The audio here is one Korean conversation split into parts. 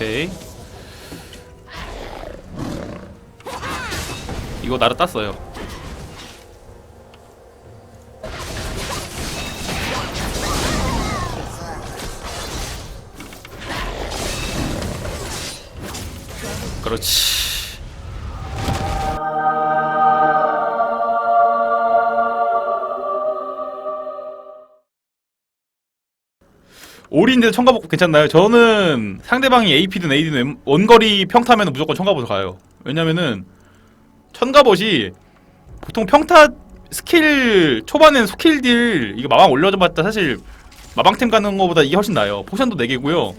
오케이. 이거 나를 땄어요. 그렇지 올인데 청가복 괜찮나요? 저는 상대방이 AP든 AD든 원거리 평타면 무조건 청가보서 가요. 왜냐면은 천가봇이 보통 평타 스킬 초반엔 스킬 딜 이거 마방 올려줘봤다 사실 마방템 가는 거보다 이게 훨씬 나아요. 포션도 4개고요.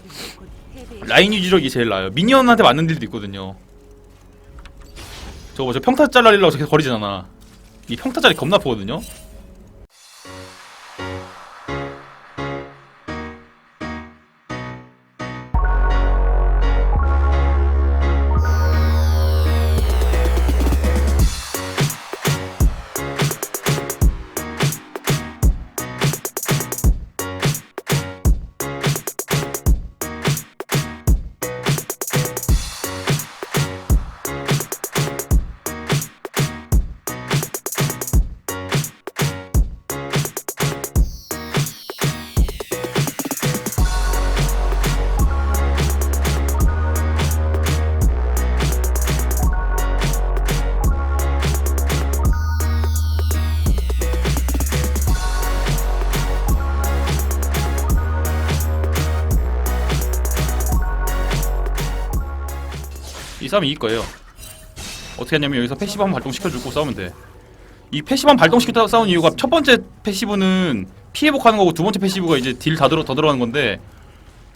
라인 유지력이 제일 나아요. 미니언한테 맞는 딜도 있거든요. 저거 저 평타 잘라리려고 저렇게 거리잖아. 이 평타 자리 겁나 아프거든요. 싸움 이길 거예요. 어떻게 하냐면 여기서 패시브 한번 발동시켜주고 싸우면 돼. 이 패시브 한번 발동시켰다가 싸운 이유가 첫 번째 패시브는 피해 복하는 거고 두 번째 패시브가 이제 딜 다 들어 더 들어가는 건데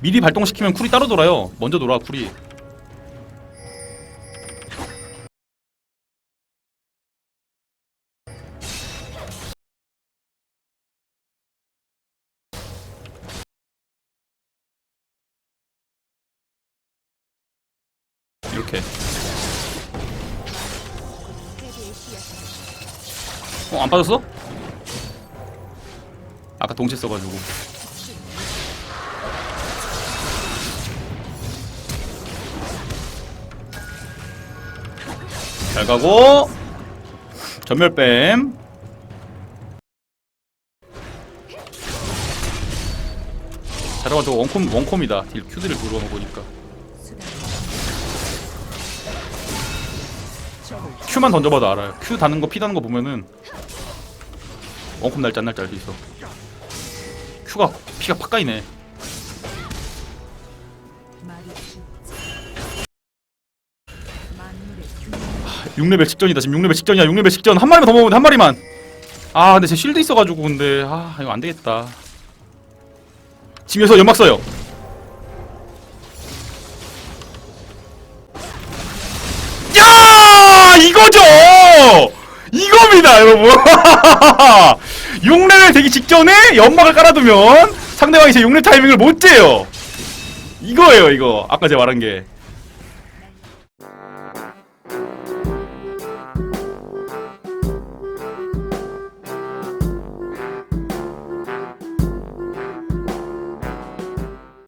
미리 발동시키면 쿨이 따로 돌아요. 먼저 돌아 쿨이. 이렇게. 어, 안 빠졌어? 아까 동시에 써가지고. 잘 가고, 전멸뱀. 자라가 저거 원콤, 원콤이다. 딜 큐드를 들어오는 거 보니까. 큐만 던져봐도 알아요. 큐 다는 거, 피 다는 거 보면은 원콤 날짜 안 날짜 알 수 있어. 큐가 피가 팍 까이네. 6레벨 직전이다. 지금 6레벨 직전이야. 6레벨 직전. 한 마리만 더 먹으면 돼, 한 마리만. 아, 근데 제 쉴드 있어가지고 근데 아 이거 안 되겠다. 지금 여기서 연막 써요. 이겁니다, 여러분. 6레벨 되기 직전에 연막을 깔아두면 상대방이 제 6레벨 타이밍을 못 재요. 이거예요, 이거. 아까 제가 말한 게.